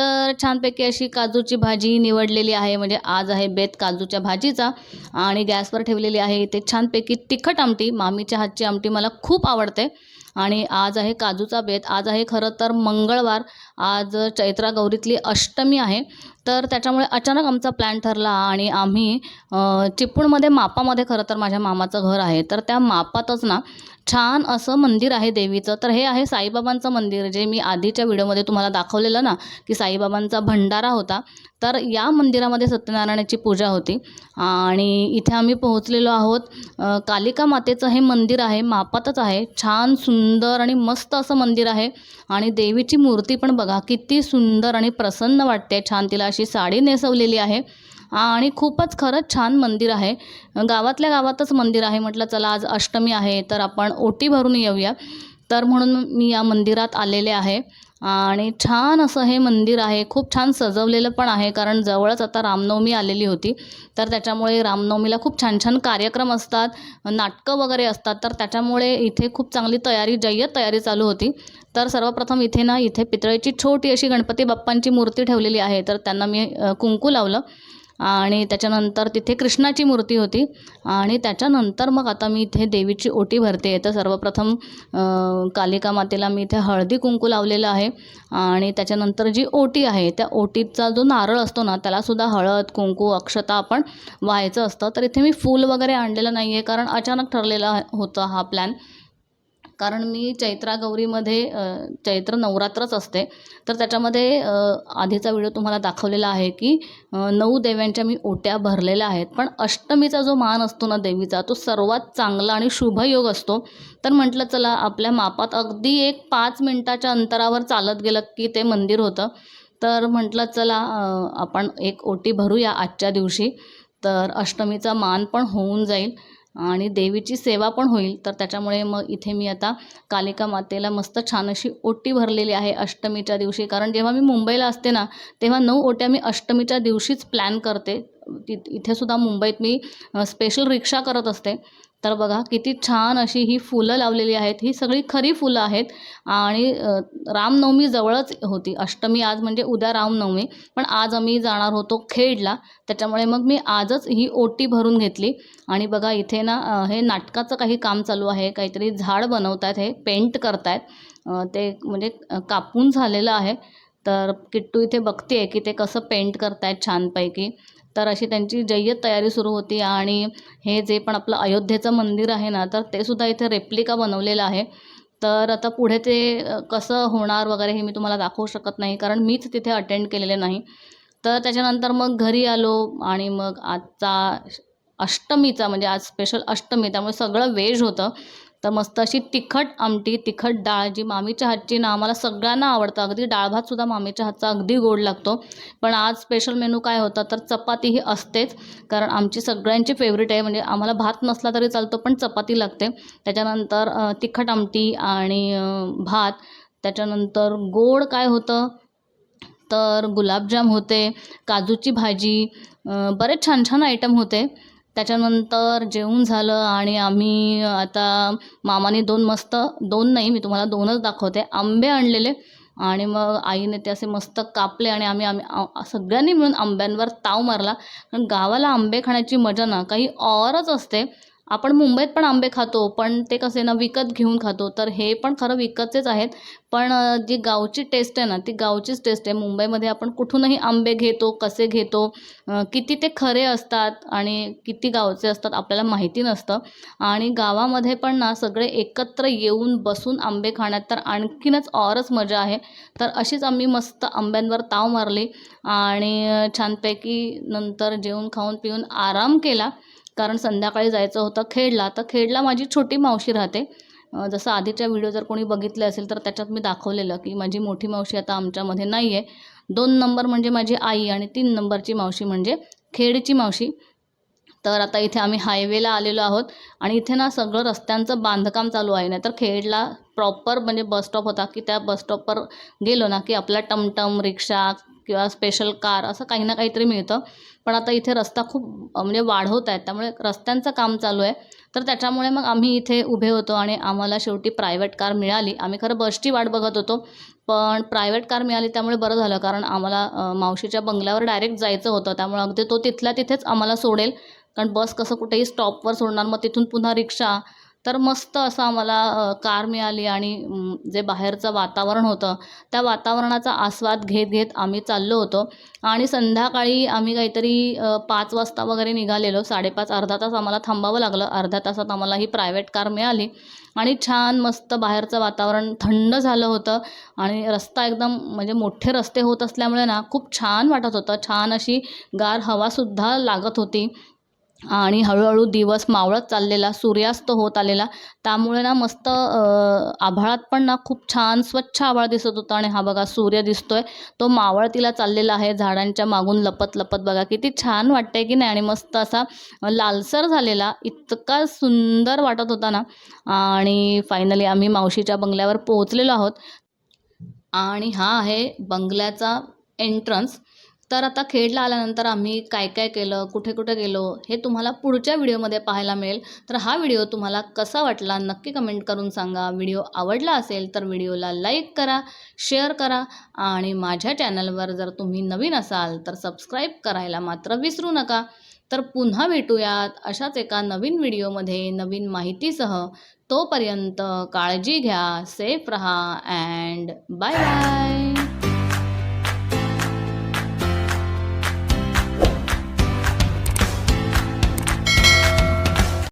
तर छानपैकी अशी काजूची भाजी निवडलेली आहे. म्हणजे आज आहे बेत काजूच्या भाजीचा आणि गॅसवर ठेवलेली आहे. ते छानपैकी तिखट आमटी मामीच्या हातची आमटी मला खूप आवडते. आणि आज आहे काजूचा बेत. आज आहे खरं तर मंगळवार. आज चैत्रा गौरीतली अष्टमी आहे. तर त्याच्यामुळे अचानक आमचा प्लॅन ठरला आणि आम्ही चिपळूणमध्ये मापामध्ये खरं तर माझ्या मामाचं घर आहे. तर त्या मापातच ना छान असं मंदिर आहे देवीचं. तर हे आहे साईबाबांचं मंदिर जे मी आधीच्या व्हिडिओमध्ये तुम्हाला दाखवलेलं ना की साईबाबांचा भंडारा होता. तर या मंदिरामध्ये सत्यनारायणाची पूजा होती. आणि इथे आम्ही पोहोचलेलो आहोत. कालिका मातेचं हे मंदिर आहे मापातच आहे. छान सुंदर आणि मस्त असं मंदिर आहे. आणि देवीची मूर्ती पण बघा किती सुंदर आणि प्रसन्न वाटते. छान तिला अशी साडी नेसवलेली आहे. आणि खूपच खरंच छान मंदिर आहे. गावातल्या गावातच मंदिर आहे म्हटलं चला आज अष्टमी आहे तर आपण ओटी भरून येऊया. तर म्हणून मी या मंदिरात आलेले आहे. आणि छान असं हे मंदिर आहे खूप छान सजवलेलं पण आहे कारण जवळच आता रामनवमी आलेली होती. तर त्याच्यामुळे रामनवमीला खूप छान छान कार्यक्रम असतात नाटकं वगैरे असतात. तर त्याच्यामुळे इथे खूप चांगली तयारी जय्यत तयारी चालू होती. तर सर्वप्रथम इथे ना इथे पितळेची छोटी अशी गणपती बाप्पांची मूर्ती ठेवलेली आहे. तर त्यांना मी कुंकू लावलं. आणि त्याच्यानंतर तिथे कृष्णाची मूर्ती होती. आणि त्याच्यानंतर मग आता मी इथे देवीची ओटी भरते. तर सर्वप्रथम कालिका मातेला मी इथे हळदी कुंकू लावलेलं आहे. आणि त्याच्यानंतर जी ओटी आहे त्या ओटीचा जो नारळ असतो ना त्यालासुद्धा हळद कुंकू अक्षता आपण व्हायचं असतं. तर इथे मी फूल वगैरे आणलेलं नाही आहे कारण अचानक ठरलेला होता हा प्लॅन कारण मी चैत्रा गौरीमध्ये चैत्र नवरात्रच असते. तर त्याच्यामध्ये आधीचा व्हिडिओ तुम्हाला दाखवलेला आहे की नऊ देव्यांच्या मी ओट्या भरलेल्या आहेत. पण अष्टमीचा जो मान असतो ना देवीचा तो सर्वात चांगला आणि शुभयोग असतो. तर म्हटलं चला आपल्या मापात अगदी एक पाच मिनटाच्या अंतरावर चालत गेलं की ते मंदिर होतं. तर म्हटलं चला आपण एक ओटी भरूया आजच्या दिवशी. तर अष्टमीचा मान पण होऊन जाईल. आणि देवीची सेवा पण होईल. तर त्याच्यामुळे मग इथे मी आता कालिका मातेला मस्त छान अशी ओटी भरलेली आहे अष्टमीच्या दिवशी. कारण जेव्हा मी मुंबईला असते ना तेव्हा नऊ ओट्या मी अष्टमीच्या दिवशीच प्लॅन करते. ति इथेसुद्धा मुंबईत मी स्पेशल रिक्षा करत असते. तर बघा किती छान अशी ही फुलं लावलेली आहेत. ही सगळी खरी फुलं आहेत. आणि रामनवमी जवळच होती. अष्टमी आज म्हणजे उद्या रामनवमी. पण आज आम्ही जाणार होतो खेडला. त्याच्यामुळे मग मी आजच ही ओटी भरून घेतली. आणि बघा इथे ना हे नाटकाचं काही काम चालू आहे. काहीतरी झाड बनवत आहेत हे पेंट करतायत. ते म्हणजे कापून झालेलं आहे. तर किट्टू इथे बघते आहे की ते कसं पेंट करतायत छानपैकी. तर अशी त्यांची जय्यत तयारी सुरू होती आणि हे जे पण आपलं अयोध्येचं मंदिर आहे ना तर ते सुद्धा इथे रेप्लिका बनवलेलं आहे. तर आता पुढे ते कसं होणार वगैरे हे मी तुम्हाला दाखवू शकत नाही कारण मीच तिथे अटेंड केलेले नाही. तर त्याच्यानंतर मग घरी आलो आणि मग आजचा अष्टमीचा म्हणजे आज स्पेशल अष्टमी त्यामुळे सगळं वेज होतं. तर मस्त अशी तिखट आमटी तिखट डाळ जी मामीच्या हातची ना आम्हाला सगळ्यांना आवडतं. अगदी डाळ भातसुद्धा मामीच्या हातचा अगदी गोड लागतो. पण आज स्पेशल मेनू काय होता? तर चपाती ही असतेच. कारण आमची सगळ्यांची फेवरेट आहे. म्हणजे आम्हाला भात नसला तरी चालतो पण चपाती लागते. त्याच्यानंतर तिखट आमटी आणि भात. त्याच्यानंतर गोड काय होतं? तर गुलाबजाम होते काजूची भाजी बरेच छान छान आयटम होते. त्याच्यानंतर जेवून झालं आणि आम्ही आता मामाने दोन मस्त दोन नाही मी तुम्हाला दोनच दाखवते. आंबे आणलेले आणि मग आईने ते असे मस्त कापले आणि आम्ही आम्ही सगळ्यांनी मिळून आंब्यांवर ताव मारला. कारण गावाला आंबे खाण्याची मजा ना काही औरच असते. आपण मुंबईत पण आंबे खातो पण ते कसे ना विकत घेऊन खातो तर हे पण खरं विकतचेच आहेत. पण जी गावची टेस्ट आहे ना ती गावचीच टेस्ट आहे. मुंबईमध्ये आपण कुठूनही आंबे घेतो कसे घेतो किती ते खरे असतात आणि किती गावचे असतात आपल्याला माहिती नसतं. आणि गावामध्ये पण ना सगळे एकत्र येऊन बसून आंबे खाण्यात तर आणखीनच औरच मजा आहे. तर अशीच आम्ही मस्त आंब्यांवर ताव मारली आणि छानपैकी नंतर जेवून खाऊन पिऊन आराम केला. कारण संध्याकाळी जायचं होतं खेडला. तर खेडला माझी छोटी मावशी राहते. जसं आधीच्या व्हिडिओ जर कोणी बघितले असेल तर त्याच्यात मी दाखवलेलं की माझी मोठी मावशी आता आमच्यामध्ये नाही आहे दोन नंबर म्हणजे माझी आई आणि तीन नंबरची मावशी म्हणजे खेडची मावशी. तर आता इथे आम्ही हायवेला आलेलो आहोत. आणि इथे ना सगळं रस्त्यांचं बांधकाम चालू आहे. नाही तर खेडला प्रॉपर म्हणजे बस स्टॉप होता की त्या बस स्टॉपवर गेलो ना की आपला टमटम रिक्षा किंवा स्पेशल कार असं काही ना काहीतरी मिळतं. पण आता इथे रस्ता खूप म्हणजे वाढवत आहेत. त्यामुळे रस्त्यांचं काम चालू आहे. तर त्याच्यामुळे मग आम्ही इथे उभे होतो आणि आम्हाला शेवटी प्रायव्हेट कार मिळाली. आम्ही खरं बसची वाट बघत होतो. पण प्रायव्हेट कार मिळाली त्यामुळे बरं झालं. कारण आम्हाला मावशीच्या बंगल्यावर डायरेक्ट जायचं होतं. त्यामुळे अगदी तो तिथल्या तिथेच आम्हाला सोडेल. कारण बस कसं कुठेही स्टॉपवर सोडणार मग तिथून पुन्हा रिक्षा तर मस्त असं आम्हाला कार मिळाली आणि जे बाहेरचं वातावरण होतं त्या वातावरणाचा आस्वाद घेत घेत आम्ही चाललो होतो. आणि संध्याकाळी आम्ही काहीतरी पाच वाजता वगैरे निघालेलो. साडेपाच अर्धा तास आम्हाला थांबावं लागलं. अर्ध्या तासात आम्हाला ही प्रायव्हेट कार मिळाली. आणि छान मस्त बाहेरचं वातावरण थंड झालं होतं. आणि रस्ता एकदम म्हणजे मोठे रस्ते होत असल्यामुळे ना खूप छान वाटत होतं. छान अशी गार हवासुद्धा लागत होती. आणि हळूहळू दिवस मावळत चाललेला सूर्यास्त होत आलेला. त्यामुळे ना मस्त आभाळात पण ना खूप छान स्वच्छ आभाळ दिसत होता आणि हा बघा सूर्य दिसतोय. तो मावळतीला चाललेला आहे झाडांच्या मागून लपत लपत बघा किती छान वाटतंय की नाही. आणि मस्त असा लालसर झालेला इतका सुंदर वाटत होता ना. आणि फायनली आम्ही मावशीच्या बंगल्यावर पोहोचलेलो आहोत. आणि हा आहे बंगल्याचा एंट्रन्स तर आता खेडला आल्यानंतर आम्ही काय काय केलं कुठे कुठे गेलो हे तुम्हाला पुढच्या व्हिडिओमध्ये पाहायला मिळेल. तर हा व्हिडिओ तुम्हाला कसा वाटला नक्की कमेंट करून सांगा. व्हिडिओ आवडला असेल तर व्हिडिओला लाईक करा शेअर करा आणि माझ्या चॅनलवर जर तुम्ही नवीन असाल तर सबस्क्राईब करायला मात्र विसरू नका. तर पुन्हा भेटूयात अशाच एका नवीन व्हिडिओमध्ये नवीन माहितीसह. तोपर्यंत काळजी घ्या सेफ रहा अँड बाय बाय.